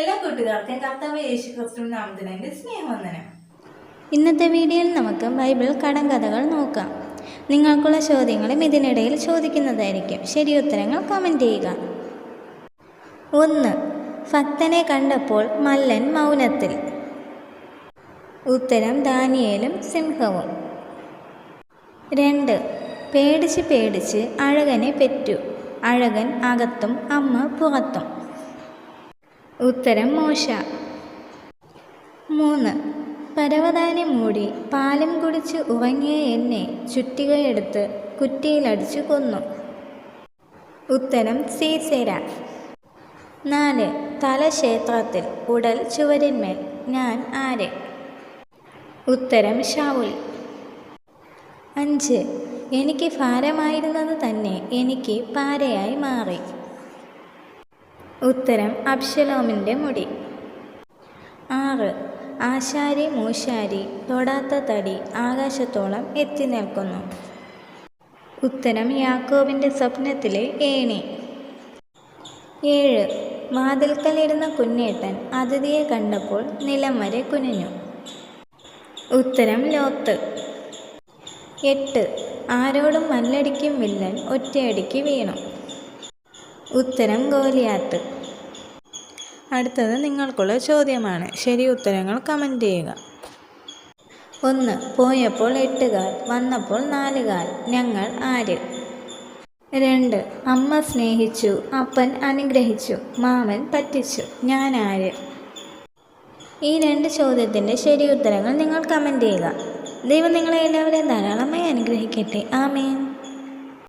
എല്ലാ കൂട്ടുകാർക്കും കർത്താവ് യേശു ക്രിസ്തു നാമത്തിനെ സ്നേഹവന്ദനം. ഇന്നത്തെ വീഡിയോയിൽ നമുക്ക് ബൈബിൾ കടം കഥകൾ നോക്കാം. നിങ്ങൾക്കുള്ള ചോദ്യങ്ങളും ഇതിനിടയിൽ ചോദിക്കുന്നതായിരിക്കും. ശരി ഉത്തരങ്ങൾ കമന്റ് ചെയ്യുക. ഒന്ന് ഭക്തനെ കണ്ടപ്പോൾ മല്ലൻ മൗനത്തിൽ. ഉത്തരം ദാനിയേലും സിംഹവും. രണ്ട് പേടിച്ച് പേടിച്ച് അഴകനെ പെറ്റു. അഴകൻ അകത്തും അമ്മ പുറത്തും. ഉത്തരം മോശ. മൂന്ന്. പരവതാനി മൂടി പാലം കുടിച്ച് ഉറങ്ങിയ എന്നെ ചുറ്റികയെടുത്ത് കുറ്റിയിലടിച്ചു കൊന്നു. ഉത്തരം സീസേര നാല്. തല ക്ഷേത്രത്തിൽ ഉടൽ ചുവരിന്മേൽ ഞാൻ ആര്? ഉത്തരം ഷാവുൽ അഞ്ച്. എനിക്ക് ഭാരമായിരുന്നത് തന്നെ എനിക്ക് പാരയായി മാറി. ഉത്തരം അബ്ഷലോമിന്റെ മുടി. ആറ്. ആശാരി മൂശാരി തൊടാത്ത തടി ആകാശത്തോളം എത്തി നിൽക്കുന്നു. ഉത്തരം യാക്കോബിന്റെ സ്വപ്നത്തിലെ ഏണി. ഏഴ്. വാതിൽക്കലിരുന്ന കുഞ്ഞേട്ടൻ അതിഥിയെ കണ്ടപ്പോൾ നിലം വരെ കുനിഞ്ഞു. ഉത്തരം ലോത്ത്. എട്ട്. ആരോടും മല്ലടിക്കും വില്ലൻ ഒറ്റയടിക്ക് വീണു. ഉത്തരം ഗോലിയാത്ത്. അടുത്തത് നിങ്ങൾക്കുള്ള ചോദ്യമാണ്. ശരി ഉത്തരങ്ങൾ കമന്റ് ചെയ്യുക. ഒന്ന് പോയപ്പോൾ എട്ടുകാൽ വന്നപ്പോൾ നാലുകാൽ ഞങ്ങൾ ആര്? രണ്ട് അമ്മ സ്നേഹിച്ചു അപ്പൻ അനുഗ്രഹിച്ചു മാമൻ പറ്റിച്ചു ഞാൻ ആര്? ഈ രണ്ട് ചോദ്യത്തിന്റെ ശരി ഉത്തരങ്ങൾ നിങ്ങൾ കമന്റ് ചെയ്യുക. ദൈവം നിങ്ങളെ എല്ലാവരെയും ധാരാളമായി അനുഗ്രഹിക്കട്ടെ. ആമേൻ.